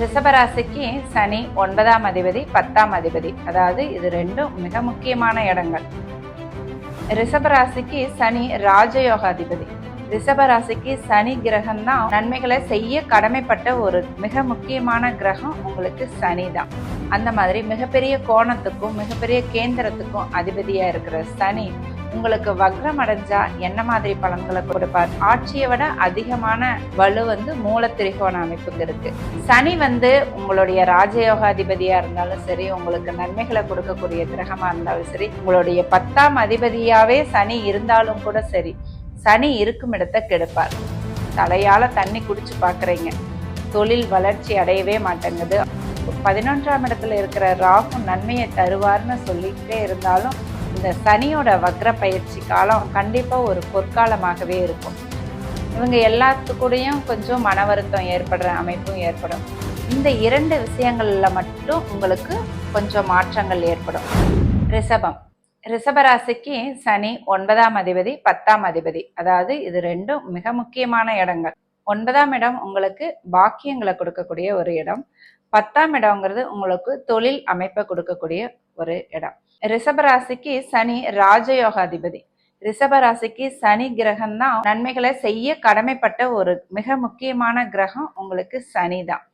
ரிஷபராசிக்கு சனி ஒன்பதாம் அதிபதி பத்தாம் அதிபதி. அதாவது இது ரெண்டும் மிக முக்கியமான இடங்கள். ரிஷபராசிக்கு சனி ராஜயோக அதிபதி. ரிஷபராசிக்கு சனி கிரகம் தான் நன்மைகளை செய்ய கடமைப்பட்ட ஒரு மிக முக்கியமான கிரகம் உங்களுக்கு சனி தான் அந்த மாதிரி மிகப்பெரிய கோணத்துக்கும் மிகப்பெரிய கேந்திரத்துக்கும் அதிபதியா இருக்கிற சனி உங்களுக்கு வக்ரம் அடைஞ்சா என்ன மாதிரி பலன்களை கொடுப்பார்? ஆட்சியை விட அதிகமான வலு வந்து மூல திரிகோண அமைப்புக்கு இருக்கு. சனி வந்து உங்களுடைய ராஜயோகாதிபதியா இருந்தாலும் சரி உங்களுக்கு நன்மைகளை கொடுக்கக்கூடிய கிரகமா இருந்தாலும் சரி உங்களுடைய பத்தாம் அதிபதியாவே சனி இருந்தாலும் கூட சரி சனி இருக்கும் இடத்த கெடுப்பார். தலையால தண்ணி குடிச்சு பாக்குறீங்க. தொழில் வளர்ச்சி அடையவே மாட்டேங்குது. பதினொன்றாம் இடத்துல இருக்கிற ராகு நன்மையை தருவார்னு சொல்லிக்கிட்டே இருந்தாலும் இந்த சனியோட வக்ர பயிற்சி காலம் கண்டிப்பாக ஒரு பொற்காலமாகவே இருக்கும். இவங்க எல்லாத்துக்கூடையும் கொஞ்சம் மன வருத்தம் ஏற்படுற அமைப்பும் ஏற்படும். இந்த இரண்டு விஷயங்களில் மட்டும் உங்களுக்கு கொஞ்சம் மாற்றங்கள் ஏற்படும். ரிஷபம். ரிஷபராசிக்கு சனி ஒன்பதாம் அதிபதி பத்தாம் அதிபதி. அதாவது இது ரெண்டும் மிக முக்கியமான இடங்கள். ஒன்பதாம் இடம் உங்களுக்கு பாக்கியங்களை கொடுக்கக்கூடிய ஒரு இடம். பத்தாம் இடங்கிறது உங்களுக்கு தொழில் அமைப்பை கொடுக்கக்கூடிய ஒரு இடம். ரிஷபராசிக்கு சனி ராஜயோக அதிபதி ரிஷபராசிக்கு சனி கிரகம் தான் நன்மைகளை செய்ய கடமைப்பட்ட ஒரு மிக முக்கியமான கிரகம் உங்களுக்கு சனி தான்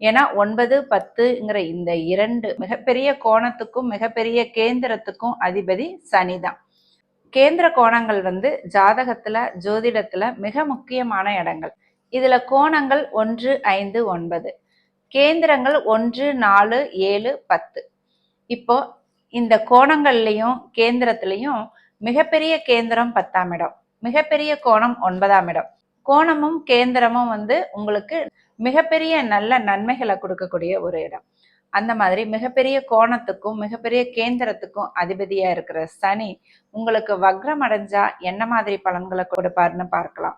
ஏன்னா ஒன்பது பத்துங்கிற இந்த இரண்டு மிகப்பெரிய கோணத்துக்கும் மிகப்பெரிய கேந்திரத்துக்கும் அதிபதி சனி தான் கேந்திர கோணங்கள் வந்து ஜாதகத்துல ஜோதிடத்துல மிக முக்கியமான இடங்கள். இதுல கோணங்கள் ஒன்று ஐந்து ஒன்பது. கேந்திரங்கள் ஒன்று நாலு ஏழு பத்து. இப்போ இந்த கோணங்கள்லையும் கேந்திரத்திலையும் மிகப்பெரிய கேந்திரம் பத்தாம் இடம். மிகப்பெரிய கோணம் ஒன்பதாம் இடம். கோணமும் கேந்திரமும் வந்து உங்களுக்கு மிகப்பெரிய நல்ல நன்மைகளை கொடுக்கக்கூடிய ஒரு இடம். அந்த மாதிரி மிகப்பெரிய கோணத்துக்கும் மிகப்பெரிய கேந்திரத்துக்கும் அதிபதியா இருக்கிற சனி உங்களுக்கு வக்ரம் அடைஞ்சா என்ன மாதிரி பலன்களை கொடுப்பாருன்னு பார்க்கலாம்.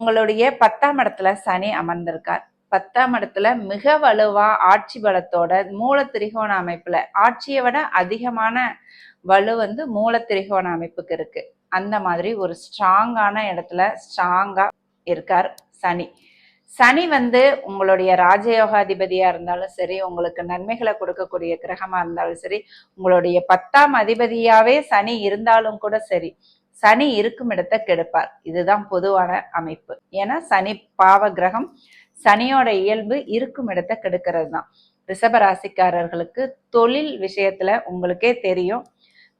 உங்களுடைய பத்தாம் இடத்துல சனி அமர்ந்திருக்கார். பத்தாம் இடத்துல மிக வலுவா ஆட்சி பலத்தோட மூல திரிகோண அமைப்புல ஆட்சியை விட அதிகமான வலு வந்து மூல திரிகோண அமைப்புக்கு இருக்கு. அந்த மாதிரி ஒரு ஸ்ட்ராங்கான இடத்துல ஸ்ட்ராங்கா இருக்கார் சனி. சனி வந்து உங்களுடைய ராஜயோகாதிபதியா இருந்தாலும் சரி உங்களுக்கு நன்மைகளை கொடுக்கக்கூடிய கிரகமா இருந்தாலும் சரி உங்களுடைய பத்தாம் அதிபதியாவே சனி இருந்தாலும் கூட சரி சனி இருக்கும் இடத்தை கெடுப்பார். இதுதான் பொதுவான அமைப்பு. ஏன்னா சனி பாவ கிரகம் சனியோட இயல்பு இருக்கும் இடத்தை கெடுக்கிறது தான் ரிஷபராசிக்காரர்களுக்கு தொழில் விஷயத்துல உங்களுக்கே தெரியும்.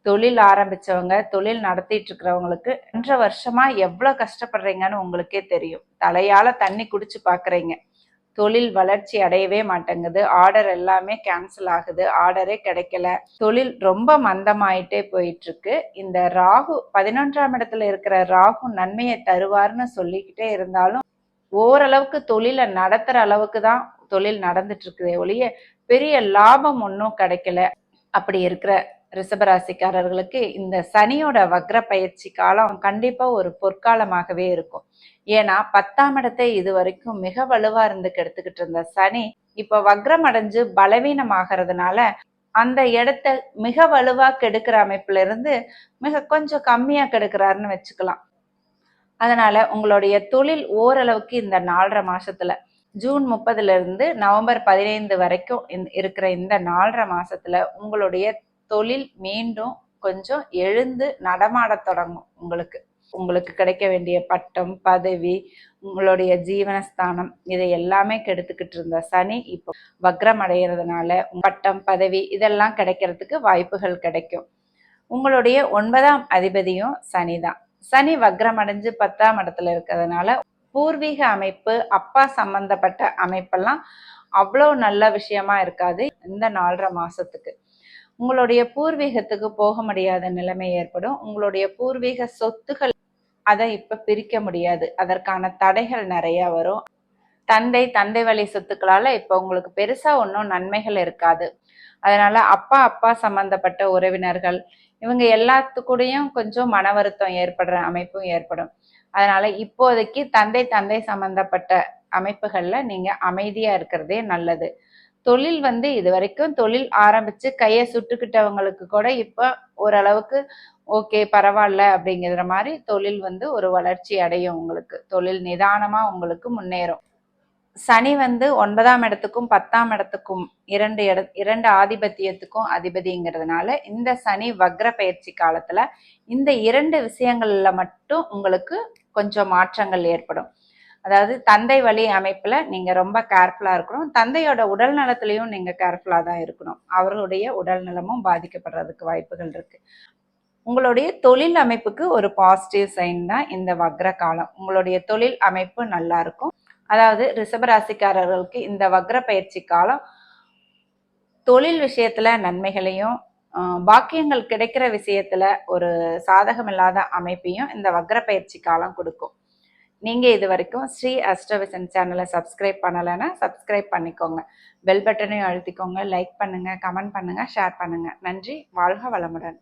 தொழில் ஆரம்பிச்சவங்க தொழில் நடத்திட்டு இருக்கிறவங்களுக்கு ரெண்டரை வருஷமா எவ்வளவு கஷ்டப்படுறீங்கன்னு உங்களுக்கே தெரியும். தலையால தண்ணி குடிச்சு பாக்குறீங்க. தொழில் வளர்ச்சி அடையவே மாட்டேங்குது. ஆர்டர் எல்லாமே கேன்சல் ஆகுது. ஆர்டரே கிடைக்கல. தொழில் ரொம்ப மந்தமாயிட்டே போயிட்டு இருக்கு இந்த ராகு பதினொன்றாம் இடத்துல இருக்கிற ராகு நன்மையை தருவார்னு சொல்லிக்கிட்டே இருந்தாலும் ஓரளவுக்கு தொழிலை நடத்துற அளவுக்கு தான் தொழில் நடந்துட்டு இருக்குதே ஒழிய பெரிய லாபம் ஒன்றும் கிடைக்கல. அப்படி இருக்கிற ரிஷபராசிக்காரர்களுக்கு இந்த சனியோட வக்ர பயிற்சி காலம் கண்டிப்பா ஒரு பொற்காலமாகவே இருக்கும். ஏன்னா பத்தாம் இடத்தை இது வரைக்கும் மிக வலுவா இருந்து கெடுத்துக்கிட்டு இருந்த சனி இப்ப வக்ரம் அடைஞ்சு பலவீனமாகிறதுனால அந்த இடத்த மிக வலுவா கெடுக்கிற அமைப்புல இருந்து மிக கொஞ்சம் கம்மியா கெடுக்கிறாருன்னு வச்சுக்கலாம். அதனால உங்களுடைய தொழில் ஓரளவுக்கு இந்த நாலரை மாசத்துல ஜூன் முப்பதுல இருந்து நவம்பர் பதினைந்து வரைக்கும் இருக்கிற இந்த நாலரை மாசத்துல உங்களுடைய தொழில் மீண்டும் கொஞ்சம் எழுந்து நடமாட தொடங்கும் உங்களுக்கு. உங்களுக்கு கிடைக்க வேண்டிய பட்டம் பதவி உங்களுடைய ஜீவனஸ்தானம் இதை எல்லாமே கெடுத்துக்கிட்டு இருந்த சனி இப்போ வக்ரம் அடைகிறதுனால பட்டம் பதவி இதெல்லாம் கிடைக்கிறதுக்கு வாய்ப்புகள் கிடைக்கும். உங்களுடைய ஒன்பதாம் அதிபதியும் சனி தான் சனி வக்ரம் அடைஞ்சு பத்தாம் இடத்துல இருக்கிறதுனால பூர்வீக அமைப்பு அப்பா சம்பந்தப்பட்ட அமைப்பெல்லாம் அவ்வளோ நல்ல விஷயமா இருக்காது இந்த நாலரை மாசத்துக்கு. உங்களுடைய பூர்வீகத்துக்கு போக முடியாத நிலைமை ஏற்படும். உங்களுடைய பூர்வீக சொத்துகள் அதை இப்ப பிரிக்க முடியாது. அதற்கான தடைகள் நிறைய வரும். தந்தை தந்தை வழி சொத்துக்களால இப்ப உங்களுக்கு பெருசா ஒன்றும் நன்மைகள் இருக்காது. அதனால அப்பா அப்பா சம்பந்தப்பட்ட உறவினர்கள் இவங்க எல்லாத்துக்கூடையும் கொஞ்சம் மன வருத்தம் ஏற்படுற அமைப்பும் ஏற்படும். அதனால இப்போதைக்கு தந்தை தந்தை சம்பந்தப்பட்ட அமைப்புகள்ல நீங்க அமைதியா இருக்கிறதே நல்லது. தொழில் வந்து இது வரைக்கும் தொழில் ஆரம்பிச்சு கையை சுட்டுக்கிட்டவங்களுக்கு கூட இப்போ ஓரளவுக்கு ஓகே பரவாயில்ல அப்படிங்கிற மாதிரி தொழில் வந்து ஒரு வளர்ச்சி அடையும் உங்களுக்கு. தொழில் நிதானமா உங்களுக்கு முன்னேறும். சனி வந்து ஒன்பதாம் இடத்துக்கும் பத்தாம் இடத்துக்கும் இரண்டு இட இரண்டு ஆதிபத்தியத்துக்கும் அதிபதிங்கிறதுனால இந்த சனி வக்ர பயிற்சி காலத்துல இந்த இரண்டு விஷயங்கள்ல மட்டும் உங்களுக்கு கொஞ்சம் மாற்றங்கள் ஏற்படும். அதாவது தந்தை வழி அமைப்புல நீங்க ரொம்ப கேர்ஃபுல்லா இருக்கணும். தந்தையோட உடல் நலத்திலையும் நீங்க கேர்ஃபுல்லா தான் இருக்கணும். அவர்களுடைய உடல் நலமும் பாதிக்கப்படுறதுக்கு வாய்ப்புகள் இருக்கு. உங்களுடைய தொழில் அமைப்புக்கு ஒரு பாசிட்டிவ் சைன் தான் இந்த வக்ர காலம். உங்களுடைய தொழில் அமைப்பு நல்லா இருக்கும். அதாவது ரிஷபராசிக்காரர்களுக்கு இந்த வக்ர பயிற்சி காலம் தொழில் விஷயத்துல நன்மைகளையும் பாக்கியங்கள் கிடைக்கிற விஷயத்துல ஒரு சாதகமில்லாத அமைப்பையும் இந்த வக்ர பயிற்சி காலம் கொடுக்கும். நீங்க இது வரைக்கும் ஸ்ரீ அஷ்டவிசன் சேனலை சப்ஸ்கிரைப் பண்ணலைன்னா சப்ஸ்கிரைப் பண்ணிக்கோங்க. பெல் பட்டனையும் அழுத்திக்கோங்க. லைக் பண்ணுங்க கமெண்ட் பண்ணுங்க ஷேர் பண்ணுங்க. நன்றி வாழ்க வளமுடன்.